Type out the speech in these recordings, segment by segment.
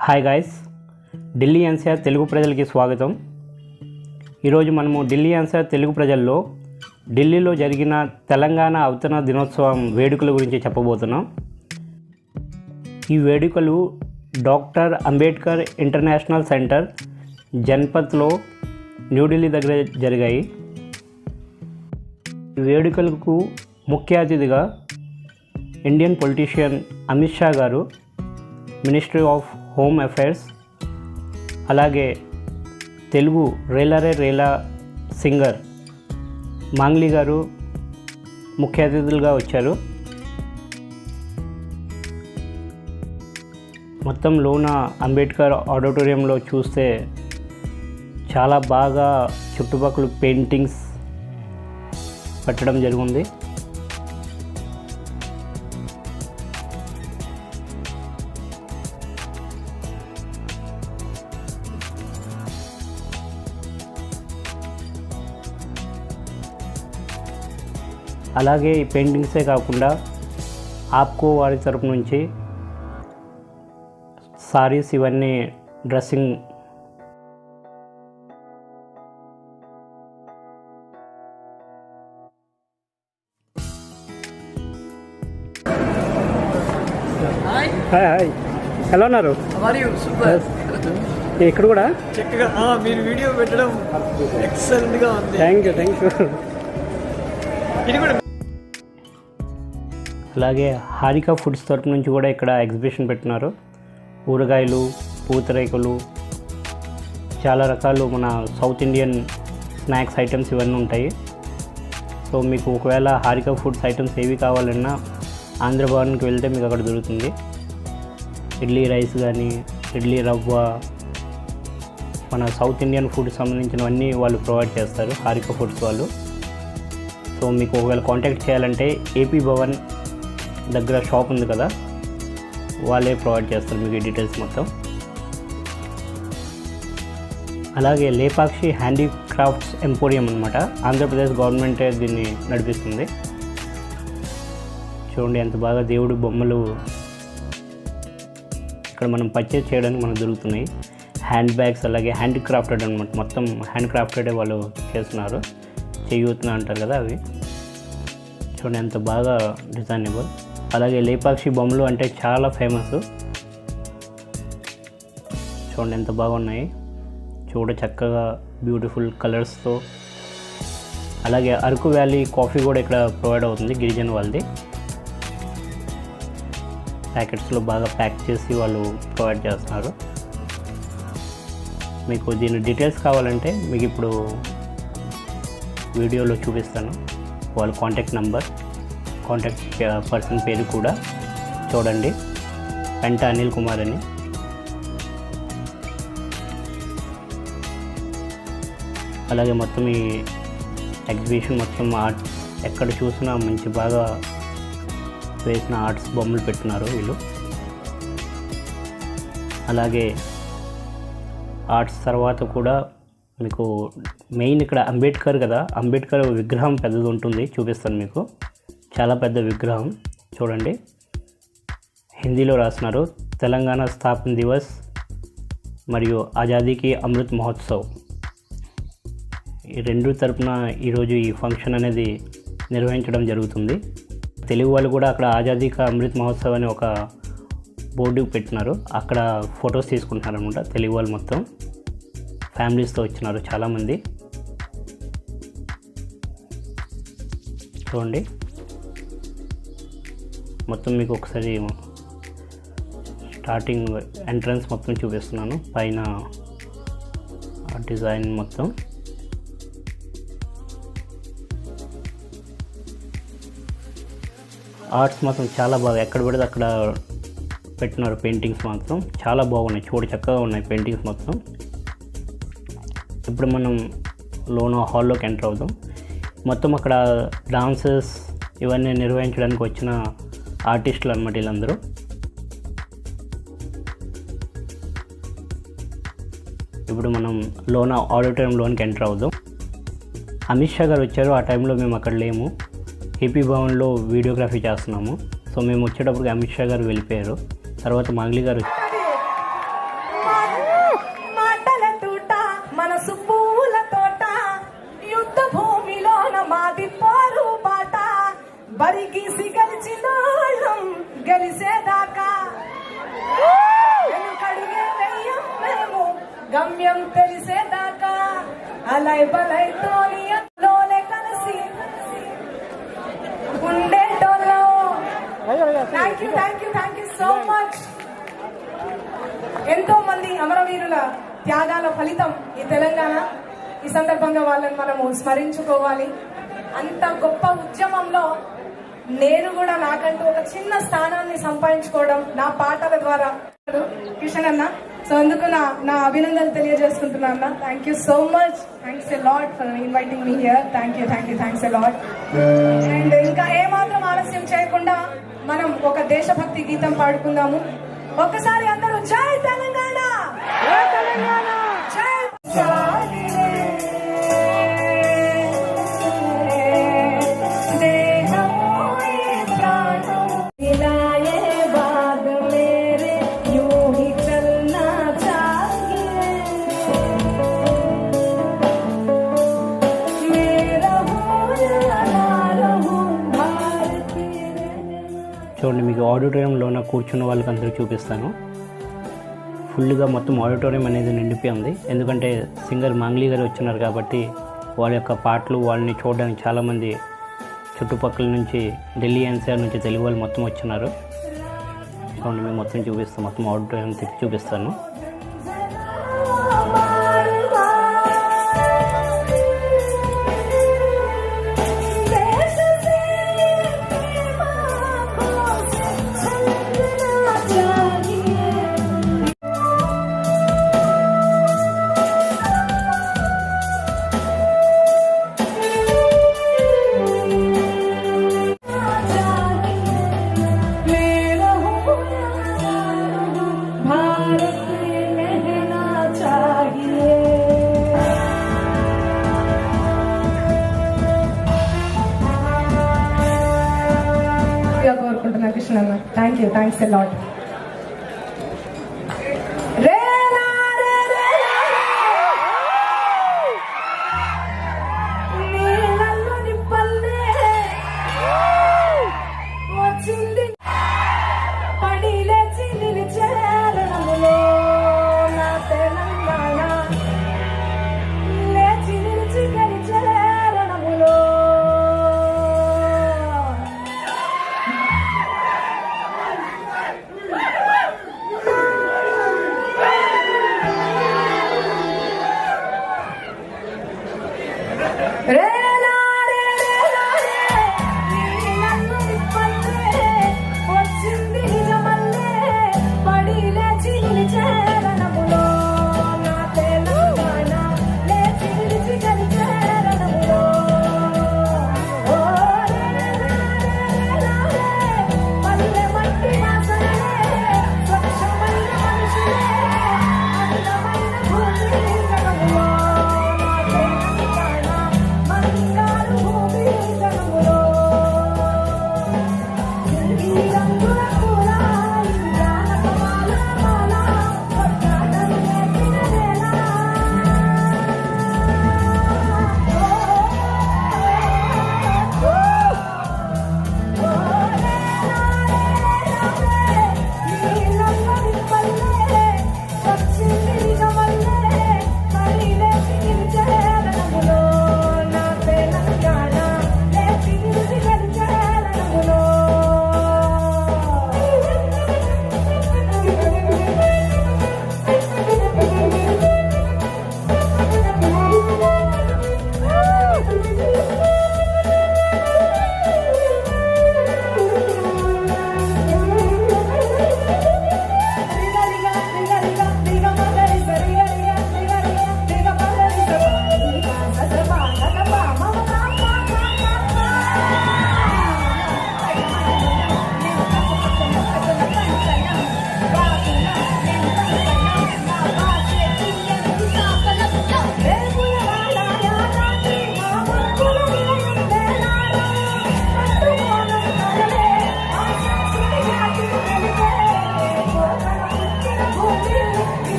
Hi guys Delhi NCR Telugu ప్రజలకి స్వాగతం. ఈరోజు మనము ఢిల్లీ ఎన్సీఆర్ తెలుగు ప్రజల్లో ఢిల్లీలో జరిగిన తెలంగాణ అవతరణ దినోత్సవం వేడుకల గురించి చెప్పబోతున్నాం. ఈ వేడుకలు డాక్టర్ అంబేద్కర్ ఇంటర్నేషనల్ సెంటర్ జన్పత్లో న్యూఢిల్లీ దగ్గర జరిగాయి. ఈ వేడుకలకు ముఖ్య అతిథిగా ఇండియన్ పొలిటీషియన్ అమిత్ షా గారు మినిస్ట్రీ ఆఫ్ హోమ్ అఫైర్స్ అలాగే తెలుగు రేలారే రేలా సింగర్ మాంగ్లీ గారు ముఖ్య అతిథులుగా వచ్చారు. మొత్తం లోన అంబేద్కర్ ఆడిటోరియంలో చూస్తే చాలా బాగా చుట్టుపక్కల పెయింటింగ్స్ పెట్టడం జరిగింది. అలాగే ఈ పెయింటింగ్సే కాకుండా ఆప్కో వారి తరపు నుంచి సారీస్ ఇవన్నీ డ్రెస్సింగ్ హాయ్ హాయ్ ఎలా ఉన్నారు? ఇక్కడ కూడా? చక్కగా మీరు వీడియో పెట్టడం ఎక్సలెంట్గా ఉంది. థ్యాంక్ యూ థ్యాంక్ యూ ఇది కూడా అలాగే హారిక ఫుడ్స్ తరపు నుంచి కూడా ఇక్కడ ఎగ్జిబిషన్ పెట్టినారు. ఊరగాయలు పూతరేకులు చాలా రకాలు మన సౌత్ ఇండియన్ స్నాక్స్ ఐటమ్స్ ఇవన్నీ ఉంటాయి. సో మీకు ఒకవేళ హారిక ఫుడ్స్ ఐటమ్స్ ఏవి కావాలన్నా ఆంధ్రభవన్కి వెళ్తే మీకు అక్కడ దొరుకుతుంది. ఇడ్లీ రైస్ కానీ ఇడ్లీ రవ్వ మన సౌత్ ఇండియన్ ఫుడ్ సంబంధించినవన్నీ వాళ్ళు ప్రొవైడ్ చేస్తారు హారిక ఫుడ్స్ వాళ్ళు. సో మీకు ఒకవేళ కాంటాక్ట్ చేయాలంటే ఏపీ భవన్ దగ్గర షాప్ ఉంది కదా వాళ్ళే ప్రొవైడ్ చేస్తారు మీకు డీటెయిల్స్ మొత్తం. అలాగే లేపాక్షి హ్యాండీక్రాఫ్ట్స్ ఎంపోరియం అనమాట ఆంధ్రప్రదేశ్ గవర్నమెంటే దీన్ని నడిపిస్తుంది. చూడండి ఎంత బాగా దేవుడు బొమ్మలు ఇక్కడ మనం పర్చేజ్ చేయడానికి మనకు దొరుకుతున్నాయి. హ్యాండ్ బ్యాగ్స్ అలాగే హ్యాండ్ క్రాఫ్టెడ్ అనమాట మొత్తం హ్యాండ్ క్రాఫ్టెడే వాళ్ళు చేస్తున్నారు. చేయూతున్నా అంటారు కదా అవి. చూడండి ఎంత బాగా డిజైనబుల్. అలాగే లేపాక్షి బొమ్మలు అంటే చాలా ఫేమస్. చూడండి ఎంత బాగున్నాయి. చూడ చక్కగా బ్యూటిఫుల్ కలర్స్తో. అలాగే అరకు వ్యాలీ కాఫీ కూడా ఇక్కడ ప్రొవైడ్ అవుతుంది గిరిజన వాళ్ళది. ప్యాకెట్స్లో బాగా ప్యాక్ చేసి వాళ్ళు ప్రొవైడ్ చేస్తున్నారు. మీకు దీని డీటెయిల్స్ కావాలంటే మీకు ఇప్పుడు వీడియోలో చూపిస్తాను. వాళ్ళ కాంటాక్ట్ నంబర్ కాంటాక్ట్ పర్సన్ పేరు కూడా చూడండి. వెంట అనిల్ కుమార్ అని. అలాగే మొత్తం ఈ ఎగ్జిబిషన్ మొత్తం ఆర్ట్ ఎక్కడ చూసినా మంచి బాగా వేసిన ఆర్ట్స్ బొమ్మలు పెట్టినారు వీళ్ళు. అలాగే ఆర్ట్స్ తర్వాత కూడా మీకు మెయిన్ ఇక్కడ అంబేద్కర్ కదా అంబేద్కర్ విగ్రహం పెద్దది ఉంటుంది చూపిస్తాను మీకు. చాలా పెద్ద విగ్రహం చూడండి. హిందీలో రాస్తున్నారు తెలంగాణ స్థాపన దివస్ మరియు ఆజాదీకి అమృత్ మహోత్సవ్. ఈ రెండు తరపున ఈరోజు ఈ ఫంక్షన్ అనేది నిర్వహించడం జరుగుతుంది. తెలుగు వాళ్ళు కూడా అక్కడ ఆజాదీ కా అమృత్ మహోత్సవ్ అని ఒక బోర్డు పెట్టినారు. అక్కడ ఫొటోస్ తీసుకుంటున్నారు అనమాట తెలుగు వాళ్ళు మొత్తం. ఫ్యామిలీస్తో వచ్చినారు చాలామంది. చూడండి. మొత్తం మీకు ఒకసారి స్టార్టింగ్ ఎంట్రన్స్ మొత్తం చూపిస్తున్నాను. పైన డిజైన్ మొత్తం. ఆర్ట్స్ మాత్రం చాలా బాగా ఎక్కడ పడితే అక్కడ పెట్టినారు పెయింటింగ్స్ మాత్రం. చాలా బాగున్నాయి. చూడ చక్కగా ఉన్నాయి పెయింటింగ్స్ మొత్తం ఇప్పుడు మనం లోనో హాల్లోకి ఎంటర్ అవుదాం మొత్తం అక్కడ డాన్సెస్ ఇవన్నీ నిర్వహించడానికి వచ్చిన ఆర్టిస్టులు అనమాట వీళ్ళందరూ. ఇప్పుడు మనం లోన ఆడిటోరియంలోనికి ఎంటర్ అవుదాం. అమిత్ షా గారు వచ్చారు. ఆ టైంలో మేము అక్కడ లేము. ఏపీ భవన్లో వీడియోగ్రఫీ చేస్తున్నాము. సో మేము వచ్చేటప్పుడు అమిత్ షా గారు వెళ్ళిపోయారు. తర్వాత మంగ్లీ గారు గమ్యం తెలిసేదాకా అలై బలై తోనిలోనే కలిసి ఉండేటోళ్ళం. Thank you thank you thank you so much ఎంతో మంది అమరవీరుల త్యాగాల ఫలితం ఈ తెలంగాణ. ఈ సందర్భంగా వాళ్ళని మనము స్మరించుకోవాలి. అంత గొప్ప ఉద్యమంలో నేను కూడా నాకంటూ ఒక చిన్న స్థానాన్ని సంపాదించుకోవడం నా పాటల ద్వారా. కిషన్ అన్న సో అందుకు నా నా అభినందనలు తెలియజేసుకుంటున్నా అన్న. Thank you so much thanks a lot for inviting me here thank you thank you thanks a lot and ఇంకా ఏమాత్రం ఆలస్యం చేయకుండా మనం ఒక దేశభక్తి గీతం పాడుకుందాము. ఒక్కసారి అందరూ జై తెలంగాణ! జై తెలంగాణ! చూడండి మీకు ఆడిటోరియంలో కూర్చున్న వాళ్ళకి అందరూ చూపిస్తాను. ఫుల్గా మొత్తం ఆడిటోరియం అనేది నిండిపోయింది ఎందుకంటే సింగర్ మాంగ్లీ గారు వచ్చినారు కాబట్టి వాళ్ళ యొక్క పాటలు వాళ్ళని చూడడానికి చాలామంది చుట్టుపక్కల నుంచి ఢిల్లీ ఎన్సీఆర్ నుంచి తెలుగు వాళ్ళు మొత్తం వచ్చినారు. చూడండి మేము మొత్తం చూపిస్తాం మొత్తం ఆడిటోరియం తిప్పి చూపిస్తాను. కోరుకుంటున్నా కృష్ణ అన్న థ్యాంక్ యూ థ్యాంక్స్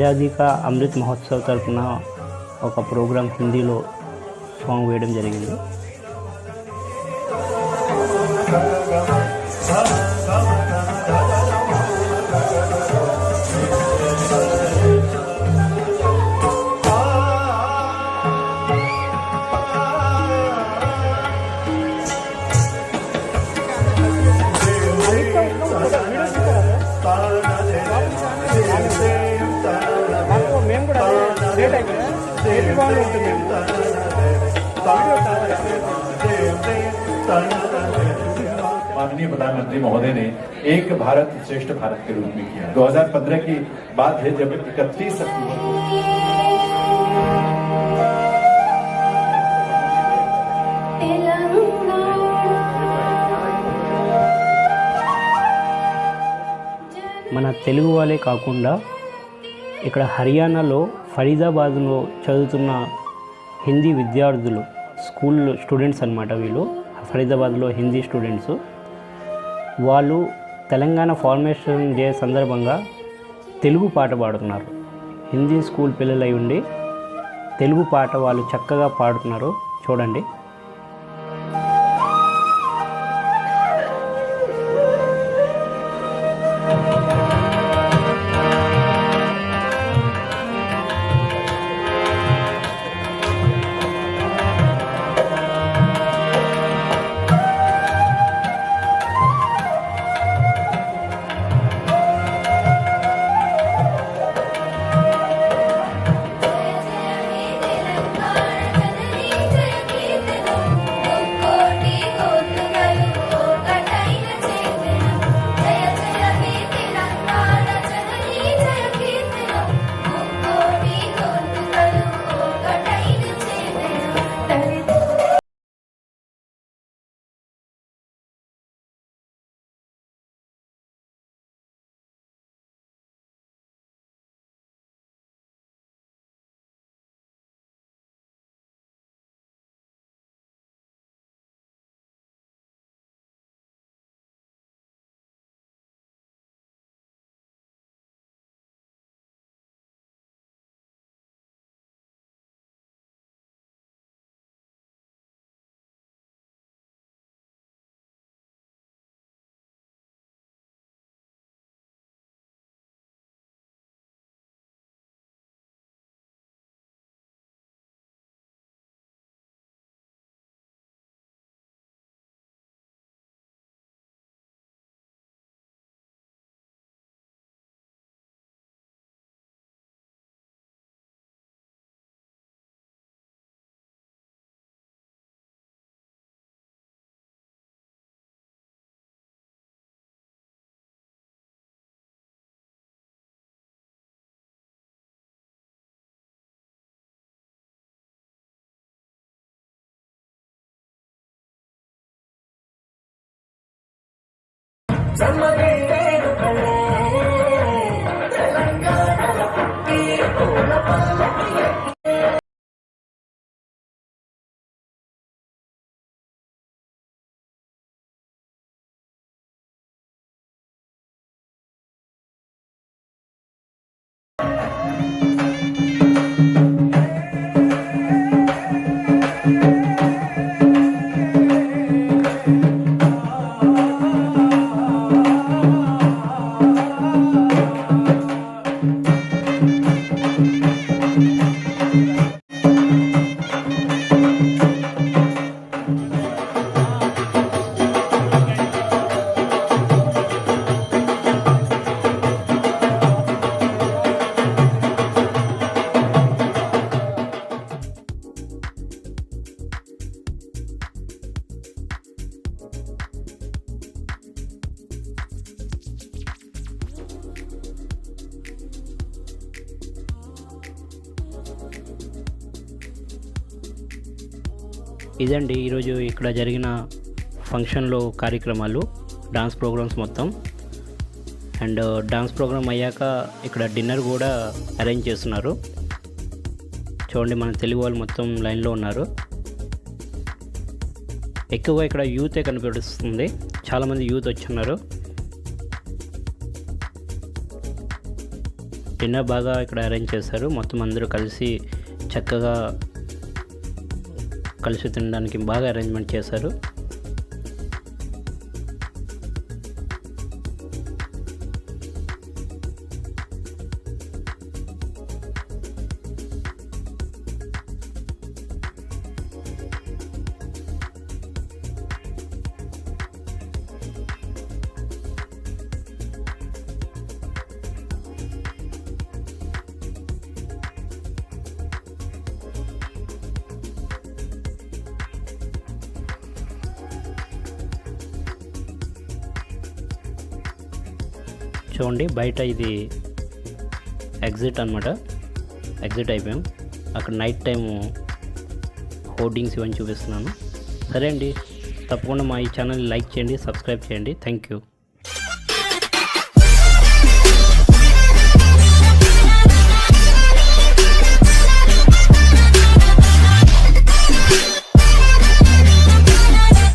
ఆజాదీ కా అమృత్ మహోత్సవ్ తరఫున ఒక ప్రోగ్రాం హిందీలో సాంగ్ వేయడం జరిగింది. माननीय प्रधानमंत्री महोदय ने एक भारत श्रेष्ठ भारत के रूप में किया 2015 की बात है जब इकतीस अक्टूबर మన తెలుగు వాళ్ళే కాకుండా ఇక్కడ హర్యానాలో ఫరీదాబాద్లో చదువుతున్న హిందీ విద్యార్థులు స్కూల్ స్టూడెంట్స్ అన్నమాట వీళ్ళు ఫరీదాబాద్లో హిందీ స్టూడెంట్స్. వాళ్ళు తెలంగాణ ఫార్మేషన్ డే సందర్భంగా తెలుగు పాట పాడుతున్నారు. హిందీ స్కూల్ పిల్లలై ఉండి తెలుగు పాట వాళ్ళు చక్కగా పాడుతున్నారు. చూడండి. ಸಮ್ಮದೇ ఇదండి ఈరోజు ఇక్కడ జరిగిన ఫంక్షన్లో కార్యక్రమాలు డాన్స్ ప్రోగ్రామ్స్ మొత్తం. అండ్ డాన్స్ ప్రోగ్రామ్ అయ్యాక ఇక్కడ డిన్నర్ కూడా అరేంజ్ చేస్తున్నారు. చూడండి మన తెలుగు వాళ్ళు మొత్తం లైన్లో ఉన్నారు. ఎక్కువగా ఇక్కడ యూతే కనిపిస్తుంది. చాలామంది యూత్ వచ్చున్నారు. డిన్నర్ బాగా ఇక్కడ అరేంజ్ చేశారు. మొత్తం అందరూ కలిసి చక్కగా కలిసి తినడానికి బాగా అరేంజ్మెంట్ చేశారు. చూడండి బయట ఇది ఎగ్జిట్ అనమాట ఎగ్జిట్ అయిపోయాం. అక్కడ నైట్ టైము హోర్డింగ్స్ ఇవన్నీ చూపిస్తున్నాను. సరే అండి తప్పకుండా మా ఈ ఛానల్ని లైక్ చేయండి సబ్స్క్రైబ్ చేయండి. Thank you